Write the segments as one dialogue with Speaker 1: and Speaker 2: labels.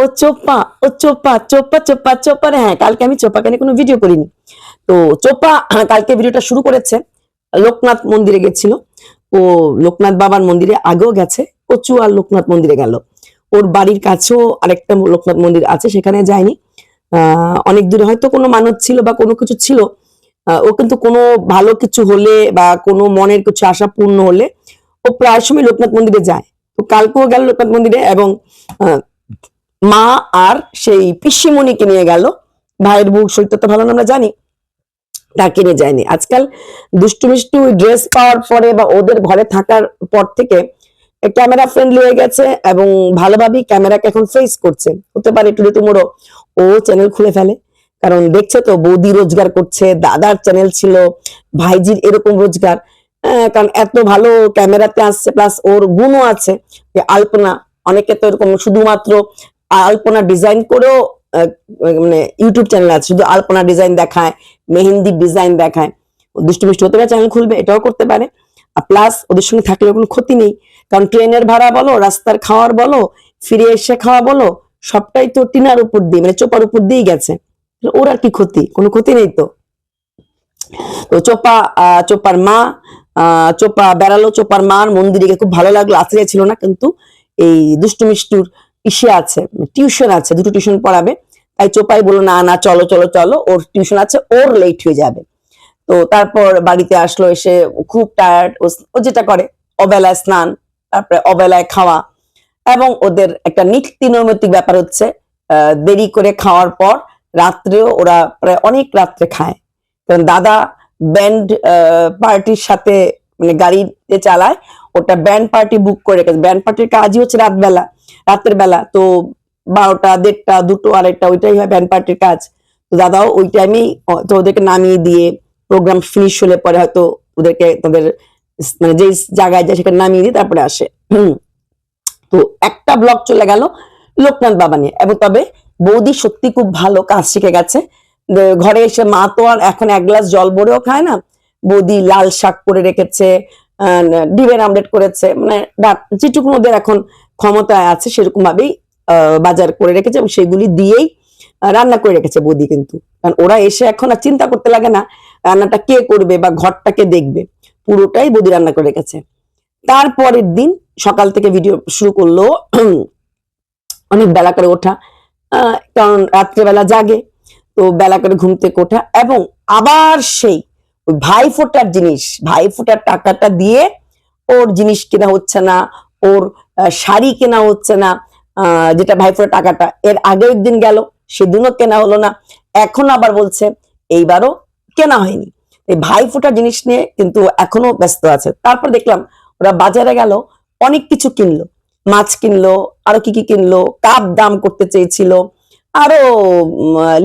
Speaker 1: ও চোপ্পা ও চোপ্পা চোপ্পা চোপ্পা রে হ্যাঁ কালকে আমি চোপ্পাকে নিয়ে কোনো ভিডিও করিনি। তো চোপা কালকে ভিডিওটা শুরু করেছে। লোকনাথ মন্দিরে গেছিল। ও লোকনাথ বাবার মন্দিরে আগেও গেছে। কচু আর লোকনাথ মন্দিরে গেল। ওর বাড়ির কাছেও আরেকটা লোকনাথ মন্দির আছে, সেখানে যায়নি। অনেক দূরে হয়তো কোনো মানত ছিল বা কোনো কিছু ছিল। ও কিন্তু কোনো ভালো কিছু হলে বা কোনো মনের কিছু আশা পূর্ণ হলে ও প্রায় সময় লোকনাথ মন্দিরে যায়। তো কালকেও গেল লোকনাথ মন্দিরে এবং মা আর সেই পিসিমণিকে নিয়ে গেল। ভাইয়ের বউ শরীরটা তো ভালো আমরা জানি। তাকে নিয়ে যায়নি। আজকাল দুষ্টু মিষ্টু ড্রেস পাওয়ার পরে বা ওদের ঘরে থাকার পর থেকে ক্যামেরা ফ্রেন্ডলি হয়ে গেছে এবং ভালোভাবেই ক্যামেরাকে এখন ফেস করছে। হতে পারে একটু তুমোরও ও চ্যানেল খুলে ফেলে। কারণ দেখছে তো বৌদি রোজগার করছে দাদার চ্যানেল ছিল ভাইজির এরকম রোজগার। আহ, কারণ এত ভালো ক্যামেরাতে আসছে প্লাস ওর গুণও আছে যে আলপনা অনেকে তো এরকম শুধুমাত্র আলপনা ডিজাইন করেও মানে ইউটিউব চ্যানেল আছে, শুধু আলপনা ডিজাইন দেখায়, মেহেন্দি ডিজাইন দেখায়। দুষ্টু মিষ্টি হতে পারে চ্যানেল খুলবে, এটাও করতে পারে। আর প্লাস ওদের সঙ্গে থাকলে কোনো ক্ষতি নেই। কারণ ট্রেনের ভাড়া বলো, রাস্তার খাওয়ার বলো, ফিরে এসে খাওয়া বলো, সবটাই তো টিনার উপর দিয়ে মানে চোপার উপর দিয়েই গেছে। ওর আর কি ক্ষতি? কোনো ক্ষতি নেই তো? তো চোপা চোপার মা চোপা বেড়ালো, চোপার মার মন্দিরে খুব ভালো লাগল আসলে ছিল না কিন্তু, এই দুষ্টু মিষ্টুর ইসে আছে, টিউশন আছে, দুটো টিউশন পড়াবে। তাই চোপাই বলল, না না, চলো চলো চলো, ওর টিউশন আছে, ওর লেট হয়ে যাবে। তো তারপর বাড়িতে আসলো, এসে খুব টায়ার্ড ও যেটা করে, অবেলায় স্নান, তারপরে অবেলায় খাওয়া এবং ওদের একটা নীতি নৈমিত্তিক ব্যাপার হচ্ছে দেরি করে খাওয়ার পর রাত্রেও ওরা প্রায় অনেক রাত্রে খায়। কারণ দাদা ব্যান্ড পার্টির সাথে মানে গাড়িতে চালায়, ওটা ব্যান্ড পার্টি বুক করে রেখেছে। ব্যান্ড পার্টির কাজই হচ্ছে রাতবেলা, রাতের বেলা। তো বারোটা, দেড়টা, দুটো, আড়াইটা, ওইটাই হয় ব্যান্ড পার্টির কাজ। তো দাদাও ওই টাইমেই তো ওদেরকে নামিয়ে দিয়ে প্রোগ্রাম ফিনিশ হলে পরে হয়তো ওদেরকে তাদের মানে যেই জায়গায় যায় সেখানে নামিয়ে দিয়ে তারপরে আসে। তো একটা ব্লগ চলে গেল লোকনাথ বাবা নিয়ে। এবং তবে বৌদি সত্যি খুব ভালো কাজ শিখে গেছে। ঘরে এসে মা তো আর এখন এক গ্লাস জল ভরেও খায় না। বৌদি লাল শাক করে রেখেছে ডিমের আমলেট করেছে মানে যেটুকু ওদের এখন ক্ষমতায় আছে সেরকম ভাবেই বাজার করে রেখেছে এবং সেগুলি দিয়েই রান্না করে রেখেছে বৌদি কিন্তু। কারণ ওরা এসে এখন আর চিন্তা করতে লাগে না, রান্নাটা কে করবে বা ঘরটাকে দেখবে। পুরোটাই বৌদি রান্না করে রেখেছে। তারপরের দিন সকাল থেকে ভিডিও শুরু করল, অনেক বেলা করে ওঠা কারণ রাত্রেবেলা জাগে, তো বেলা করে ঘুম থেকে ওঠা এবং আবার সেই ভাই ফোটার জিনিস, ভাই ফোটার টাকাটা দিয়ে ওর জিনিস কেনা হচ্ছে না, ওর শাড়ি কেনা হচ্ছে না যেটা ভাই ফোটার টাকাটা। এর আগের দিন গেল, সেদিনও কেনা হলো না, এখন আবার বলছে, এইবারও কেনা হয়নি। এই ভাই ফোটার জিনিস নিয়ে কিন্তু এখনও ব্যস্ত আছে। তারপর দেখলাম, ওরা বাজারে গেল, অনেক কিছু কিনলো। মাছ কিনলো, আরও কি কি কিনলো, কাপ দাম করতে চেয়েছিল, আরও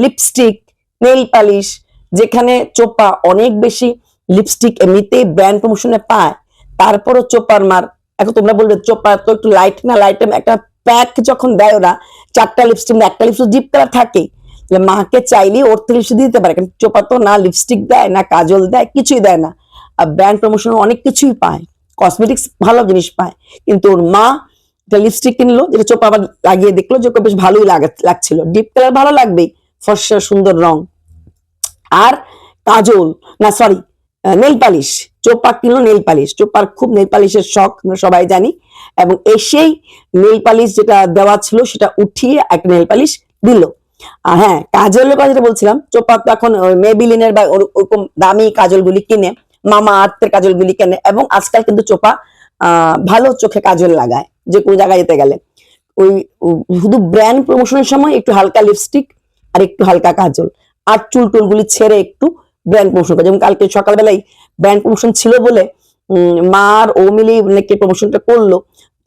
Speaker 1: লিপস্টিক নেল পালিশ যেখানে চোপা অনেক বেশি লিপস্টিক এমনিতেই ব্র্যান্ড প্রমোশনে পায়। তারপরও চোপার মার, এখন তোমরা বলবে চোপা তো একটু লাইট না লাইট একটা প্যাক যখন দেয় ওরা, চারটা লিপস্টিক একটা লিপস্টিক ডিপ কালার থাকে মাকে চাইলে ওর থেকে লিপস্টিক দিতে পারে কিন্তু চোপা তো না লিপস্টিক দেয়, না কাজল দেয়, কিছুই দেয় না। আর ব্র্যান্ড প্রমোশন অনেক কিছুই পায় কসমেটিক্স ভালো জিনিস পায়। কিন্তু ওর মা একটা লিপস্টিক কিনলো, যেটা চোপা আবার লাগিয়ে দেখল যে বেশ ভালোই লাগা- লাগছিল। ডিপ কালার ভালো লাগবেই, ফর্সা সুন্দর রং। আর কাজল, না সরি নেল পালিশ, চোপা কিনলো নেল পালিশ। চোপার খুব নেল পালিশের শখ সবাই জানি। এবং এসেই নেল পালিশ যেটা দেওয়া ছিল, সেটা উঠিয়ে একটা নেল পালিশ দিল। হ্যাঁ কাজলের কথা যেটা বলছিলাম, চোপা তো এখন মেবিলিনের বা ওরকম দামি কাজলগুলি কিনে, মামা আর্থের কাজলগুলি কেনে, এবং আজকাল কিন্তু চোপা ভালো চোখে কাজল লাগায়, যে কোনো জায়গায় যেতে গেলে। ওই শুধু ব্র্যান্ড প্রমোশনের সময় একটু হালকা লিপস্টিক আর একটু হালকা কাজল। আর চুল টুলগুলি ছেড়ে একটু ব্র্যান্ড প্রমোশন করে। যেমন কালকে সকালবেলায় ব্র্যান্ড প্রমোশন ছিল বলে উম, মা আর ও মিলে নাকি প্রমোশনটা করল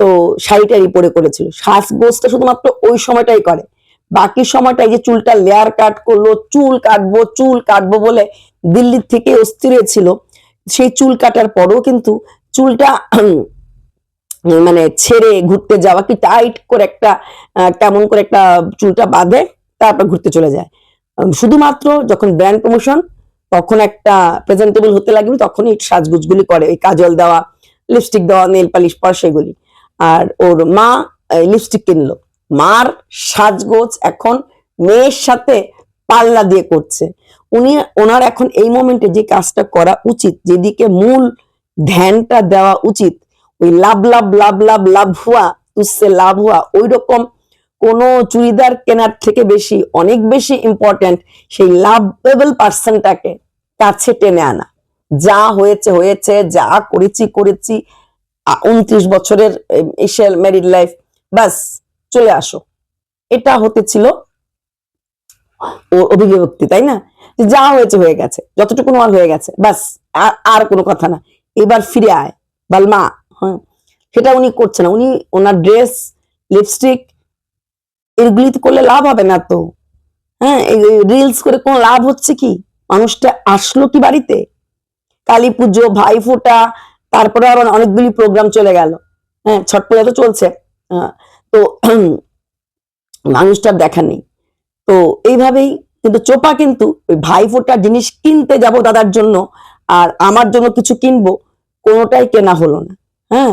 Speaker 1: তো শাড়িটারি পরে করেছিল। সাজগোজটা শুধুমাত্র ওই সময়টাই করে। বাকি সময়টা এই যে চুলটা লেয়ার কাট করল চুল কাটবো চুল কাটবো বলে দিল্লির থেকে অস্থির ছিল সেই চুল কাটার পরও কিন্তু চুলটা মানে ছেড়ে ঘুরতে যাওয়া কি টাইট করে একটা কেমন করে একটা চুলটা বাঁধে তারপর ঘুরতে চলে যায়। শুধুমাত্র যখন ব্র্যান্ড প্রমোশন তখন একটা প্রেজেন্টেবল হতে লাগবে, তখনই একটু সাজগুজগুলি করে। ওই কাজল দেওয়া লিপস্টিক দেওয়া নেল পালিশ পর, সেগুলি। আর ওর মা লিপস্টিক কিনলো। মার সাজগোজ এখন মেয়ের সাথে পাল্লা দিয়ে করছে। উনি, ওনার এখন এই মোমেন্টে যে কাজটা করা উচিত, যেদিকে মূল ধ্যানটা দেওয়া উচিত, ওই লাভ লাভ লাভ লাভ লাভ হুয়া তুসে লাভ হুয়া ওই রকম কোনো চুড়িদার কেনার থেকে বেশি, অনেক বেশি ইম্পর্ট্যান্ট সেই লাভেবল পার্সনটাকে কাছে টেনে আনা। যা হয়েছে হয়েছে, যা করেছি করেছি উনত্রিশ বছরের এসে ম্যারিড লাইফ বাস চলে আসো। এটা হতে ছিল ওর অভিব্যক্তি, তাই না? যা হয়েছে, হয়ে গেছে, যতটুকু আমার হয়ে গেছে বাস আর আর কোনো কথা না। এবার ফিরে আয় বালমা হ্যাঁ। সেটা উনি করছে না, উনি ওনার ড্রেস লিপস্টিক এগুলি করলে লাভ হবে না তো? হ্যাঁ রিলস করে কোনো লাভ হচ্ছে কি? মানুষটা আসলো কি বাড়িতে? কালী পুজো, ভাই ফোটা, তারপরে আবার অনেকগুলি প্রোগ্রাম চলে গেল। হ্যাঁ ছট পূজা তো চলছে। তো মানুষটার দেখা নেই। তো এইভাবেই কিন্তু চোপা কিন্তু ওই ভাই ফোটার জিনিস কিনতে যাব দাদার জন্য, আর আমার জন্য কিছু কিনবো, কোনোটাই কেনা হলো না। হ্যাঁ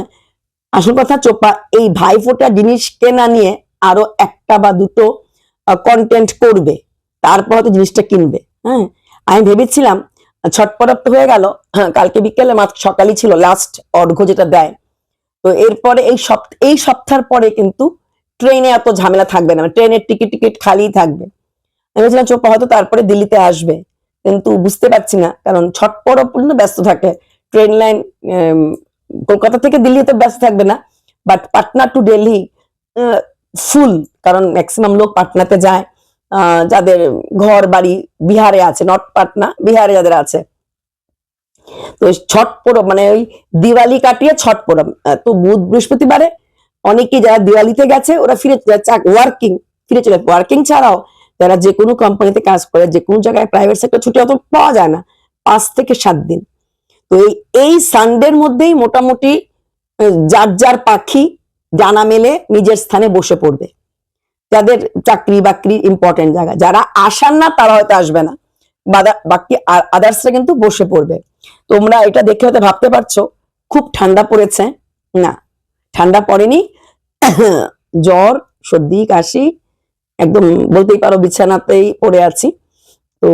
Speaker 1: আসল কথা চোপা, এই ভাই ফোটার জিনিস কেনা নিয়ে আরও একটা বা দুটো কন্টেন্ট করবে তারপর হয়তো জিনিসটা কিনবে হ্যাঁ? আমি ভেবেছিলাম ছটপটাপ তো হয়ে গেল হ্যাঁ, কালকে বিকেলে মাত্র সকালই ছিল লাস্ট অর্ঘ্য যেটা দেয়। তো এরপরে এই সপ্তাহ এই সপ্তাহের পরে কিন্তু ট্রেনে এত ঝামেলা থাকবে না ট্রেনের টিকিট টিকিট খালিই থাকবে। আমি ভেবেছিলাম চোপা হয়তো তারপরে দিল্লিতে আসবে। কিন্তু বুঝতে পারছি না কারণ ছটপট পর্যন্ত ব্যস্ত থাকে। ট্রেন লাইন কলকাতা থেকে দিল্লিতে ব্যস্ত থাকবে না but Patna to Delhi full, কারণ ম্যাক্সিমাম লোক পাটনাতে যায় যাদের ঘর বাড়ি বিহারে আছে নর্থ পাটনা, বিহারে যাদের আছে। তো ছট পরব মানে ওই দিওয়ালি কাটিয়ে ছট পরব তো বুধ বৃহস্পতিবারে অনেকেই যারা দিওয়ালিতে গেছে, ওরা ফিরে ওয়ার্কিং ফিরে চলে ওয়ার্কিং ছাড়াও যারা যে কোনো কোম্পানিতে কাজ করে, যে কোনো জায়গায় প্রাইভেট সেক্টর ছুটি অত পাওয়া যায় না, পাঁচ থেকে সাত দিন। তো এই সানডের মধ্যেই মোটামুটি যার যার পাখি ডানা মেলে নিজের স্থানে বসে পড়বে। যাদের চাকরি বাকরি ইম্পর্টেন্ট জায়গা। যারা আসার না, তারা হয়তো আসবে না। বাকি আদার্সরা কিন্তু বসে পড়বে। তোমরা এটা দেখে হয়তো ভাবতে পারছ, খুব ঠান্ডা পড়েছে। না, ঠান্ডা পড়েনি। জ্বর, সর্দি, কাশি, একদম বলতেই পারো বিছানাতেই পড়ে আছি। তো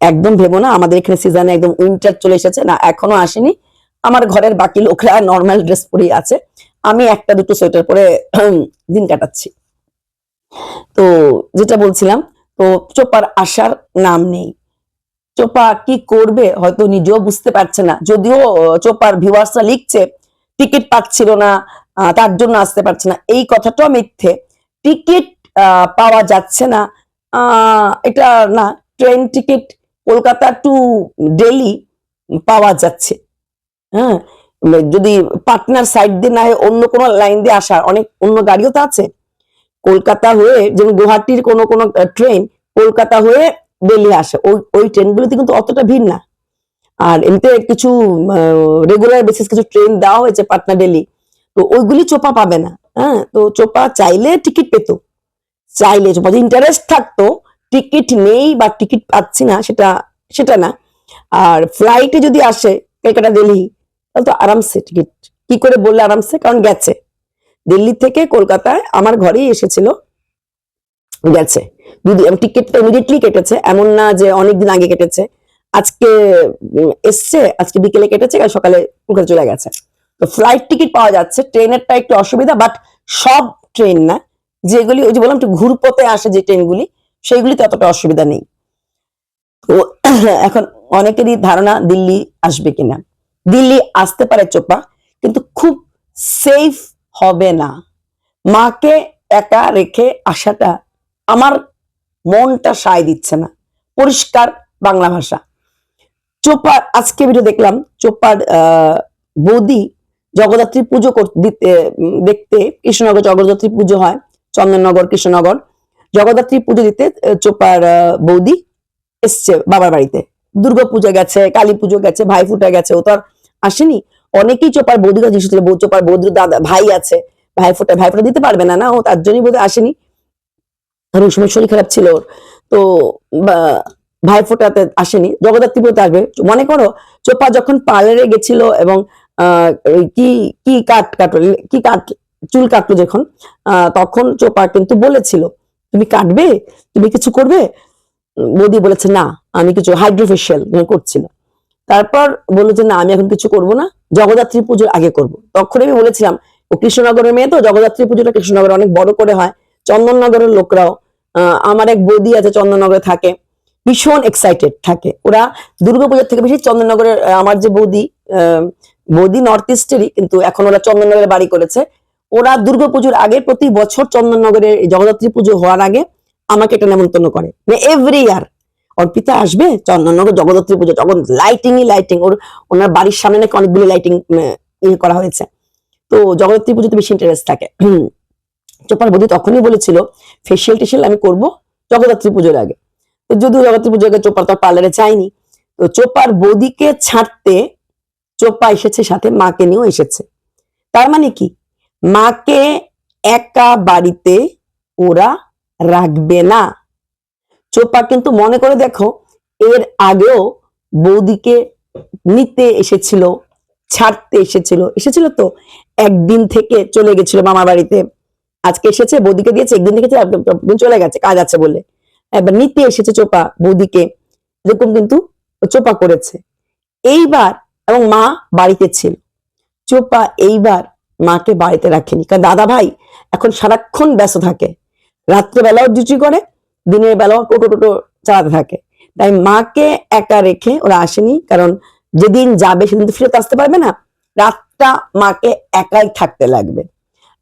Speaker 1: একদম ভেবো না, আমাদের এখানে সিজনে একদম উইন্টার চলে এসেছে। না, এখনও আসেনি। আমার ঘরের বাকি লোকরা নর্মাল ড্রেস পরেই আছে। আমি একটা, দুটো সোয়েটার পরে দিন কাটাচ্ছি। তো যেটা বলছিলাম, তো চোপার আসার নাম নেই। চোপা কি করবে হয়তো নিজেও বুঝতে পারছে না। যদিও চোপার ভিউয়ার্সরা লিখছে, টিকিট পাচ্ছিল না তার জন্য আসতে পারছে না। এই কথাটাও মিথ্যে। টিকিট পাওয়া যাচ্ছে না। এটা না, train ticket Kolkata to Delhi পাওয়া যাচ্ছে। হ্যাঁ যদি পাটনার সাইড দিয়ে না হয় অন্য কোনো লাইন দিয়ে আসার, অনেক অন্য গাড়িও তো আছে। কলকাতা হয়ে যেমন গুয়াহাটির কোনো কোনো ট্রেন কলকাতা হয়ে দিল্লি আসে, ওই ওই ট্রেনগুলোতে কিন্তু অতটা ভিড় না। আর এমনিতে কিছু রেগুলার বেসিস কিছু ট্রেন দেওয়া হয়েছে পাটনা দিল্লি, তো ওইগুলি চোপা পাবে না হ্যাঁ? তো চোপা চাইলে টিকিট পেত, চাইলে চোপা। যদি ইন্টারেস্ট থাকতো টিকিট নেই বা টিকিট পাচ্ছি না, সেটা সেটা না। আর ফ্লাইটে যদি আসে কলকাতা দিল্লি তাহলে তো আরামসে টিকিট। কি করে বললে আরামসে? কারণ গেছে। দিল্লি থেকে কলকাতায় আমার ঘরেই এসেছিল। গেছে। টিকিটটা ইমিডিয়েটলি কেটেছে। এমন না যে অনেকদিন আগে কেটেছে। আজকে এসছে। আজকে বিকেলে কেটেছে, কাল সকালে কলকাতা চলে গেছে। তো ফ্লাইট টিকিট পাওয়া যাচ্ছে। ট্রেনেরটা একটু অসুবিধা বাট সব ট্রেন না। যেগুলি, ওই যে বললাম একটু ঘুরপথে আসে যে ট্রেনগুলি, সেইগুলিতে অতটা অসুবিধা নেই। তো, এখন অনেকেরই ধারণা দিল্লি আসবে কিনা। দিল্লি আসতে পারে চোপা কিন্তু খুব সেফ হবে না। মাকে একা রেখে আসাটা আমার মনটা সায় দিচ্ছে না। পরিষ্কার বাংলা ভাষা। চোপার আজকে ভিডিও দেখলাম চোপার বৌদি জগদ্ধাত্রী পুজো দিতে দেখতে কৃষ্ণনগর জগদ্ধাত্রী পুজো হয়, চন্দননগর, কৃষ্ণনগর। জগদ্ধাত্রী পুজো দিতে চোপার বৌদি এসছে বাবার বাড়িতে। দুর্গা পূজা গেছে, কালী পুজো গেছে, ভাই ফুটা গেছে, ও তো আর আসেনি? অনেকেই চোপার বৌদির কাছে বৌ- চোপার বৌদির দাদা, ভাই আছে। ভাই ফোটা ভাই ফোটা দিতে পারবে না না ও তার জন্যই বোধহয় আসেনি। ওই সময় শরীর খারাপ ছিল ওর। তো ভাই ফোটাতে আসেনি। জগদ্ধাত্রী পুজোতে আসবে। মনে করো, চোপা যখন পার্লারে গেছিল এবং কি কি কাট কাটল, কি কাট, চুল কাটলো যখন তখন চোপা কিন্তু বলেছিল, তুমি কাটবে? তুমি কিছু করবে? বৌদি বলেছে, না, আমি কিছু হাইড্রোফেশিয়াল করছিল তারপর বলল যে, না, আমি এখন কিছু করব না, জগদ্ধাত্রী পুজোর আগে করব। তখন আমি বলেছিলাম, ও কৃষ্ণনগরের মেয়ে তো, জগদ্ধাত্রী পুজোটা কৃষ্ণনগরে অনেক বড় করে হয়। চন্দননগরের লোকরাও আমার এক বৌদি আছে চন্দননগরে থাকে, ভীষণ এক্সাইটেড থাকে। ওরা দুর্গাপূজার থেকে বেশি চন্দননগরের আমার যে বৌদি বৌদি নর্থ ইস্টেরই কিন্তু এখন ওরা চন্দননগরে বাড়ি করেছে। ওরা দুর্গাপুজোর আগে প্রতি বছর চন্দননগরে এই জগদ্ধাত্রী পুজো হওয়ার আগে আমাকে এটা নেমন্তন্ন করে। এভরি ইয়ার অর্পিতা আসবে, চন্দননগর জগদ্ধাত্রী পুজো যখন লাইটিংই লাইটিং ওর, ওনার বাড়ির সামনে নাকি অনেকগুলো লাইটিং ইয়ে করা হয়েছে। তো জগদ্ধাত্রী পুজোতে বেশি ইন্টারেস্ট থাকে। চোপার বৌদি তখনই বলেছিল ফেসিয়াল টেসিয়াল আমি করব জগদ্ধাত্রী পুজোর আগে। তো যদিও জগদ্ধাত্রী পুজোর আগে চোপার তো পার্লারে চাইনি তো চোপার বৌদিকে ছাড়তে চোপা এসেছে সাথে, মাকে নিয়েও এসেছে। তার মানে কি? মাকে একা বাড়িতে ওরা রাখবে না। চোপা কিন্তু মনে করে দেখো, এর আগেও বৌদিকে নিতে এসেছিল, ছাড়তে এসেছিল। এসেছিল তো? একদিন থেকে চলে গেছিল মামার বাড়িতে। আজকে এসেছে, বৌদিকে দিয়েছে, একদিন থেকে চলে গেছে, কাজ আছে বলে। এবার নিতে এসেছে চোপা, বৌদিকে। এরকম কিন্তু চোপা করেছে। এইবার এবং মা বাড়িতে ছিল। চোপা এইবার মাকে বাড়িতে রাখেনি। কারণ দাদা ভাই এখন সারাক্ষণ ব্যস্ত থাকে। রাত্রেবেলাও ডিউটি করে দিনের বেলাও টোটো টোটো চালাতে থাকে। তাই মাকে একা রেখে ওরা আসেনি, কারণ যেদিন যাবে সেদিন তো ফেরত আসতে পারবে না। রাতটা মাকে একাই থাকতে লাগবে।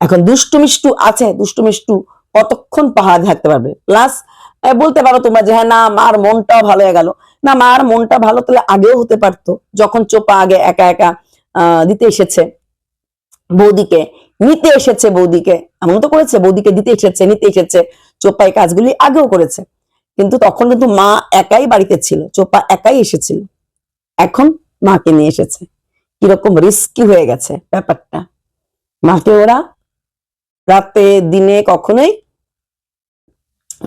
Speaker 1: এখন দুষ্টু মিষ্টু আছে, দুষ্টু মিষ্টু কতক্ষণ পাহাড়ে থাকতে পারবে? প্লাস বলতে পারো তোমরা যে হ্যাঁ না, মার মনটাও ভালো হয়ে গেল। না, মার মনটা ভালো তাহলে আগেও হতে পারতো, যখন চোপা আগে একা একা দিতে এসেছে বৌদিকে, নিতে এসেছে বৌদিকে এমন তো করেছে, বৌদিকে দিতে এসেছে, নিতে এসেছে। চোপা এই কাজগুলি আগেও করেছে। কিন্তু তখন কিন্তু মা একাই বাড়িতে ছিল চোপা একাই এসেছিল। এখন মাকে নিয়ে এসেছে। কীরকম রিস্কি হয়ে গেছে ব্যাপারটা। মাকে ওরা রাতে, দিনে কখনোই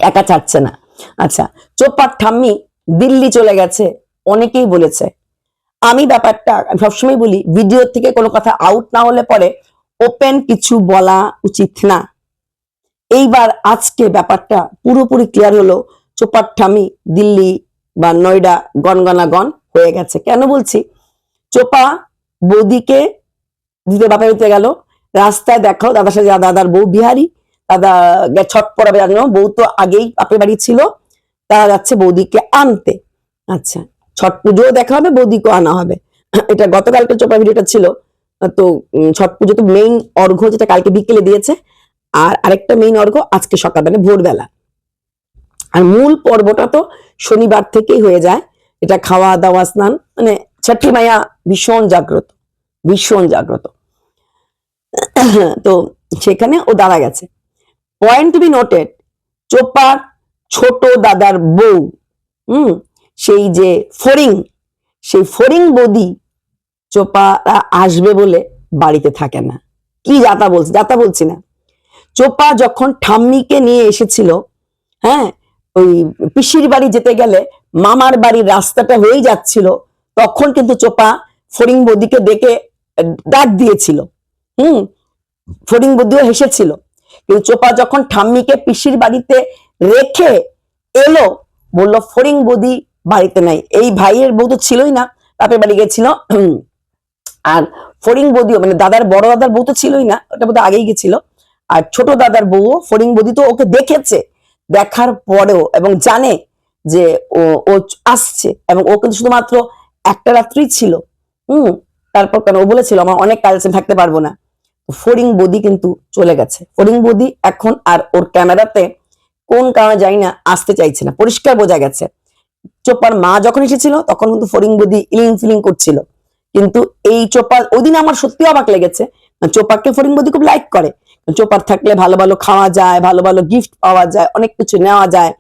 Speaker 1: একা ছাড়ছে না। আচ্ছা চোপার ঠাম্মি দিল্লি চলে গেছে, অনেকেই বলেছে। আমি ব্যাপারটা সবসময় বলি ভিডিও থেকে কোনো কথা আউট না হলে পরে ওপেন কিছু বলা উচিত না। এইবার আজকে ব্যাপারটা পুরোপুরি ক্লিয়ার হলো। চোপার ঠামি দিল্লি বা নয়ডা গনগনা গন হয়ে গেছে। কেন বলছি? চোপা বৌদিকে দিতে বাপের দিতে গেল। রাস্তায় দেখাও দাদার সাথে দাদার বউ বিহারি, দাদা ছট পড়াবে জানো বউ তো আগেই বাপের বাড়ি ছিল। তারা যাচ্ছে বৌদিকে আনতে। আচ্ছা ছট পুজোও দেখা হবে, বৌদিকেও আনা হবে। এটা গতকালকে চোপা ভিডিওটা ছিল। তো ছট পুজো তো মেইন অর্ঘ যেটা কালকে বিকেলে দিয়েছে আর আরেকটা মেইন অর্ঘ আজকে সকাল মানে ভোরবেলা। আর মূল পর্বটা তো শনিবার থেকেই হয়ে যায়। এটা খাওয়া, দাওয়া, স্নান মানে ছঠি মায়া ভীষণ জাগ্রত ভীষণ জাগ্রত। তো সেখানে ও দাঁড়া গেছে। পয়েন্ট টু বি নোটেড চোপার ছোট দাদার বউ, হুম, সেই যে ফরিং সেই ফরিং বদি চোপারা আসবে বলে বাড়িতে থাকে না। কি যাতা বলছি? যাতা বলছি না। চোপা যখন ঠাম্মিকে নিয়ে এসেছিল হ্যাঁ ওই পিসির বাড়ি যেতে গেলে মামার বাড়ির রাস্তাটা হয়েই যাচ্ছিল, তখন কিন্তু চোপা ফরিং বদিকে ডেকে ডাক দিয়েছিল। হুম ফরিং বদিও হেসেছিল। কিন্তু চোপা যখন ঠাম্মিকে পিসির বাড়িতে রেখে এলো, বলল ফরিং বদি বাড়িতে নাই। এই ভাইয়ের বউ তো ছিলই না, বাপের বাড়ি গেছিল। আর ফরিং বদিও মানে দাদার বড় দাদার বউ তো ছিলই না, ওটা বোধহয় আগেই গেছিল। আর ছোট দাদার বউ ফরিং বদি তো ওকে দেখেছে দেখার পরেও এবং জানে যে ও ও আসছে এবং ও কিন্তু শুধুমাত্র একটা রাত্রি ছিল। হুম তারপর কেন? ও বলেছিল আমার অনেক কাজ আছে, থাকতে পারব না। ফরিং বদি কিন্তু চলে গেছে। ফরিং বদি এখন আর ওর ক্যামেরাতে কোন কারণে জানি না আসতে চাইছে না। পরিষ্কার বোঝা গেছে। চোপার মা যখন এসেছিল তখন কিন্তু ফরিং বদি ইলিং ফিলিং করছিল। কিন্তু এই চোপা ওই আমার সত্যি অবাক লেগেছে চোপাকে ফরিং বদি খুব লাইক করে। চোপার থাকলে ভালো ভালো খাওয়া যায়, ভালো ভালো গিফট পাওয়া যায়, অনেক কিছু নেওয়া যায়।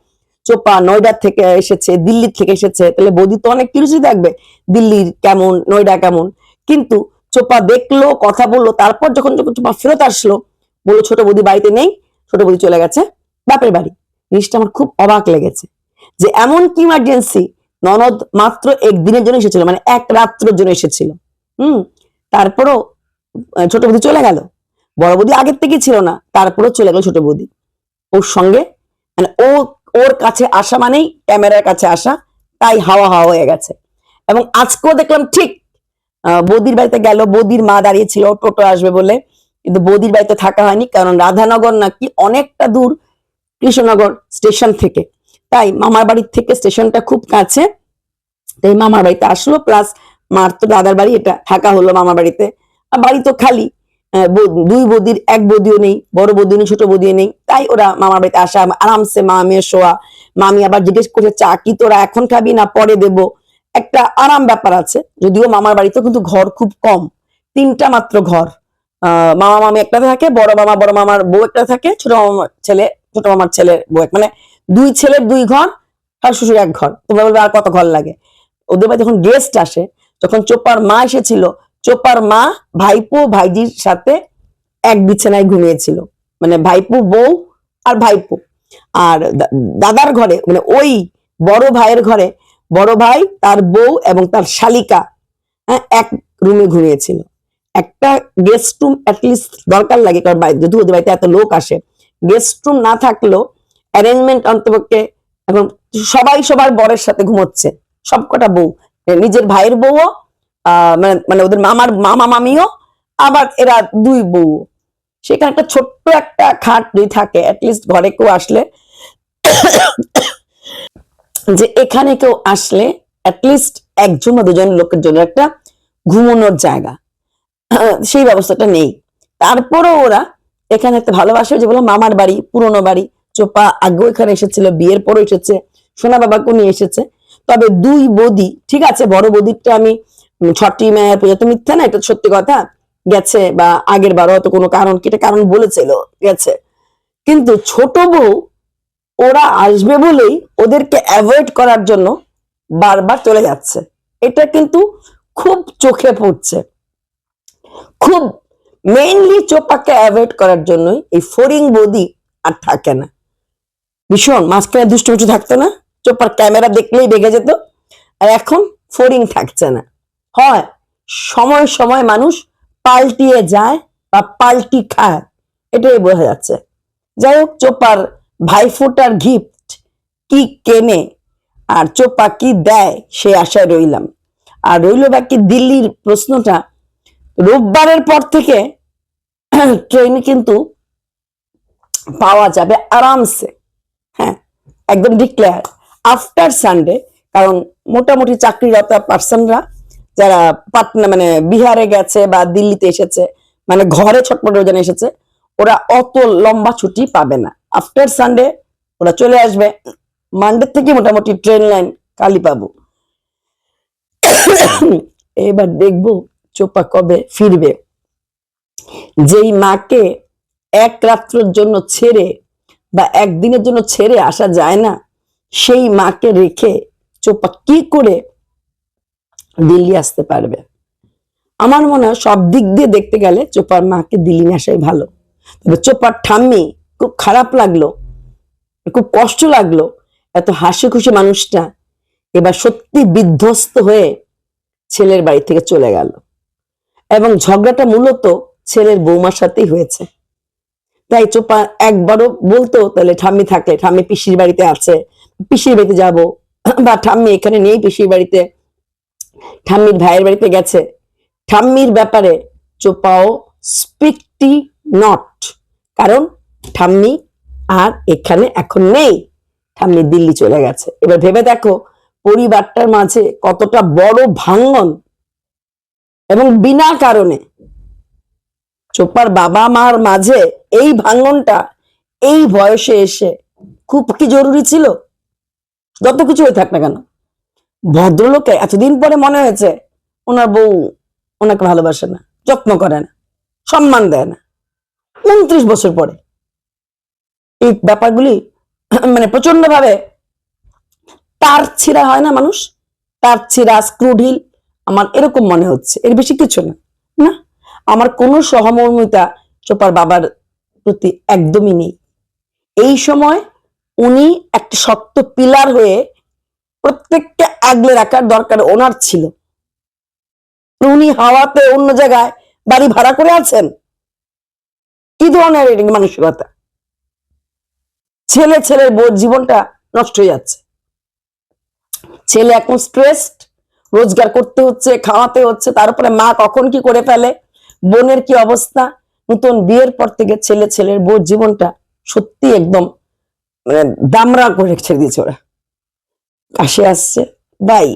Speaker 1: চোপা নয়ডা থেকে এসেছে দিল্লি থেকে এসেছে, তাহলে বৌদি তো অনেক কিছু দেখবে দিল্লির কেমন, নয়ডা কেমন। কিন্তু চোপা দেখল, কথা বলল, তারপর যখন যখন চোপা ফেরত আসলো, বলল, ছোট বৌদি বাড়িতে নেই, ছোট বৌদি চলে গেছে, বাপের বাড়ি। জিনিসটা আমার খুব অবাক লেগেছে যে এমন কি ইমার্জেন্সি ননদ মাত্র একদিনের জন্য এসেছিল মানে এক রাত্রের জন্য এসেছিল। হুম, তারপরও ছোট বৌদি চলে গেল। বড় বৌদি আগের থেকে ছিল না তারপরে চলে গেল ছোট বৌদি। ওর সঙ্গে মানে ও, ওর কাছে আসা মানেই ক্যামেরার কাছে আসা, তাই হাওয়া হাওয়া হয়ে গেছে। এবং আজকেও দেখলাম ঠিক বৌদির বাড়িতে গেল, বৌদির মা দাঁড়িয়ে ছিল টোটো আসবে বলে। কিন্তু বৌদির বাড়িতে থাকা হয়নি, কারণ রাধানগর নাকি অনেকটা দূর কৃষ্ণনগর স্টেশন থেকে। তাই মামার বাড়ির থেকে স্টেশনটা খুব কাছে, তাই মামার বাড়িতে আসলো, প্লাস মার তো দাদার বাড়ি, এটা থাকা হলো মামার বাড়িতে। আর বাড়ি তো খালি। দুই বৌদির এক বৌদিও নেই, বড় বৌদিও নেই, ছোট বৌদিও নেই। তাই ওরা মামার বাড়িতে আসা আরামসে মা মেয়ে শোয়া মামি আবার জিজ্ঞেস করছে, চা কি তোরা এখন খাবি না পরে দেব? একটা আরাম ব্যাপার আছে, যদিও মামার বাড়িতে কিন্তু ঘর খুব কম, তিনটা মাত্র ঘর। মামা মামি একটা থাকে, বড় মামা, বড় মামার বউ একটা থাকে, ছোট মামার ছেলে, ছোট মামার ছেলের বউ মানে দুই ছেলের দুই ঘর, আর শ্বশুর এক ঘর। তোমরা বলবে আর কত ঘর লাগে? ওদের বাড়ি যখন গেস্ট আসে, যখন চোপার মা এসেছিল চোপার মা ভাইপো ভাইজির সাথে এক বিছানায় ঘুমিয়েছিল। মানে ভাইপো বউ আর ভাইপো। আর দাদার ঘরে মানে ওই বড় ভাইয়ের ঘরে বড় ভাই তার বউ এবং তার শালিকা হ্যাঁ, এক রুমে ঘুমিয়েছিল। একটা গেস্ট রুম অ্যাটলিস্ট দরকার লাগে কারণ যদি ওদের বাড়িতে এত লোক আসে। গেস্ট রুম না থাকলেও অ্যারেঞ্জমেন্ট অন্তপক্ষে এখন সবাই সবার বরের সাথে ঘুমোচ্ছে। সবকটা বউ। নিজের ভাইয়ের বউও মানে মানে ওদের মামার মামা মামিও, আবার এরা দুই বউ। সেখানে একটা ছোট্ট একটা খাট যদি থাকে অ্যাটলিস্ট ঘরে কেউ আসলে, যে এখানে কেউ আসলে অ্যাটলিস্ট একজন বা দুজন লোকের জন্য একটা ঘুমানোর জায়গা। সেই ব্যবস্থাটা নেই। তারপরও ওরা এখানে একটা ভালোবাসে যে বলো মামার বাড়ি, পুরনো বাড়ি, চোপা আগেও এখানে এসেছিল, বিয়ের পরও এসেছে, সোনা বাবাকেও নিয়ে এসেছে। তবে দুই বদি, ঠিক আছে, বড় বদিরটা আমি ছটি মেয়ের পূজা তো মিথ্যা না? এটা সত্যি কথা। গেছে বা আগের বারও হয়তো কোনো কারণ কেটে কারণ বলেছিল, গেছে। কিন্তু ছোট বউ, ওরা আসবে বলেই ওদেরকে অ্যাভয়েড করার জন্য বারবার চলে যাচ্ছে। এটা কিন্তু খুব চোখে পড়ছে। খুব মেইনলি চোপাকে অ্যাভয়েড করার জন্যই এই ফরিং বদি আর থাকে না। ভীষণ, মাঝখানে দুষ্ট থাকতো না? চোপার ক্যামেরা দেখলেই বেগে যেত। আর এখন ফরিং থাকছে না। হয়। সময় সময় মানুষ পাল্টিয়ে যায় বা পাল্টি খায়। এটাই বোঝা যাচ্ছে। যাই হোক, চোপার ভাইফোঁটার গিফট কি কেনে আর চোপা কি দেয় সে আশায় রইলাম। আর রইল বাকি দিল্লির প্রশ্নটা, রোববারের পর থেকে ট্রেন কিন্তু পাওয়া যাবে আরামসে। হ্যাঁ একদম ডিক্লেয়ার আফটার সানডে কারণ মোটামুটি চাকরিরত পার্সনরা যারা পাটনা মানে বিহারে গেছে বা দিল্লিতে এসেছে মানে ঘরে ছটপট যেন এসেছে, ওরা অত লম্বা ছুটি পাবে না। আফটার সানডে ওরা চলে আসবে। মানডে থেকে মোটামুটি ট্রেন লাইন কালি পাবো। এবার দেখব চোপা কবে ফিরবে। যেই মাকে এক রাত্রের জন্য ছেড়ে বা একদিনের জন্য ছেড়ে আসা যায় না, সেই মাকে রেখে চোপা কি করে দিল্লি আসতে পারবে। আমার মনে হয় সব দিক দিয়ে দেখতে গেলে চোপার মাকে দিল্লি আসাই ভালো। তবে চোপার ঠাম্মি খুব খারাপ লাগল, খুব কষ্ট লাগল এত হাসি খুশি মানুষটা এবার সত্যি বিধ্বস্ত হয়ে ছেলের বাড়ি থেকে চলে গেল। এবং ঝগড়াটা মূলত ছেলের বৌমার সাথেই হয়েছে। তাই চোপা একবারও বলতো, তাহলে ঠাম্মি থাকলে, ঠাম্মি পিসির বাড়িতে আছে, পিসির বাড়িতে যাব। বা, ঠাম্মি এখানে নেই পিসির বাড়িতে। ঠাম্মির ভাইয়ের বাড়িতে গেছে। ঠাম্মির ব্যাপারে চোপাও স্পিকটি নট, কারণ ঠাম্মি আর এখানে এখন নেই। ঠাম্মি দিল্লি চলে গেছে। এবার ভেবে দেখো পরিবারটার মাঝে কতটা বড় ভাঙ্গন এবং বিনা কারণে চোপার বাবা মার মাঝে এই ভাঙ্গনটা এই বয়সে এসে খুব কি জরুরি ছিল? যত কিছু হয়ে থাক না কেন। ভদ্রলোকে এতদিন পরে মনে হয়েছে ওনার বউ ওনাকে ভালোবাসে না, যত্ন করে না, সম্মান দেয় না। উনত্রিশ বছর পরে এই ব্যাপারগুলি মানে প্রচণ্ড ভাবে তার ছিঁড়া হয় না মানুষ, তার ছিঁড়া স্ক্রুঢিল আমার এরকম মনে হচ্ছে। এর বেশি কিছু না না? আমার কোনো সহমর্মিতা চোপার বাবার প্রতি একদমই নেই। এই সময় উনি একটা শক্ত পিলার হয়ে প্রত্যেককে আগলে রাখার দরকার ওনার ছিল। উনি হাওয়াতে অন্য জায়গায় বাড়ি ভাড়া করে আছেন? কি ধরনের এটা মানসিকতা? ছেলে ছেলের বোর জীবনটা নষ্ট হয়ে যাচ্ছে। ছেলে এখন স্ট্রেসড রোজগার করতে হচ্ছে, খাওয়াতে হচ্ছে, তার উপরে মা কখন কি করে ফেলে? বোনের কি অবস্থা? নতুন বিয়ের পর থেকে ছেলে ছেলের বোর জীবনটা সত্যি একদম মানে দামরা করে ছেড়ে দিয়েছে ওরা। কাশি আসছে ভাই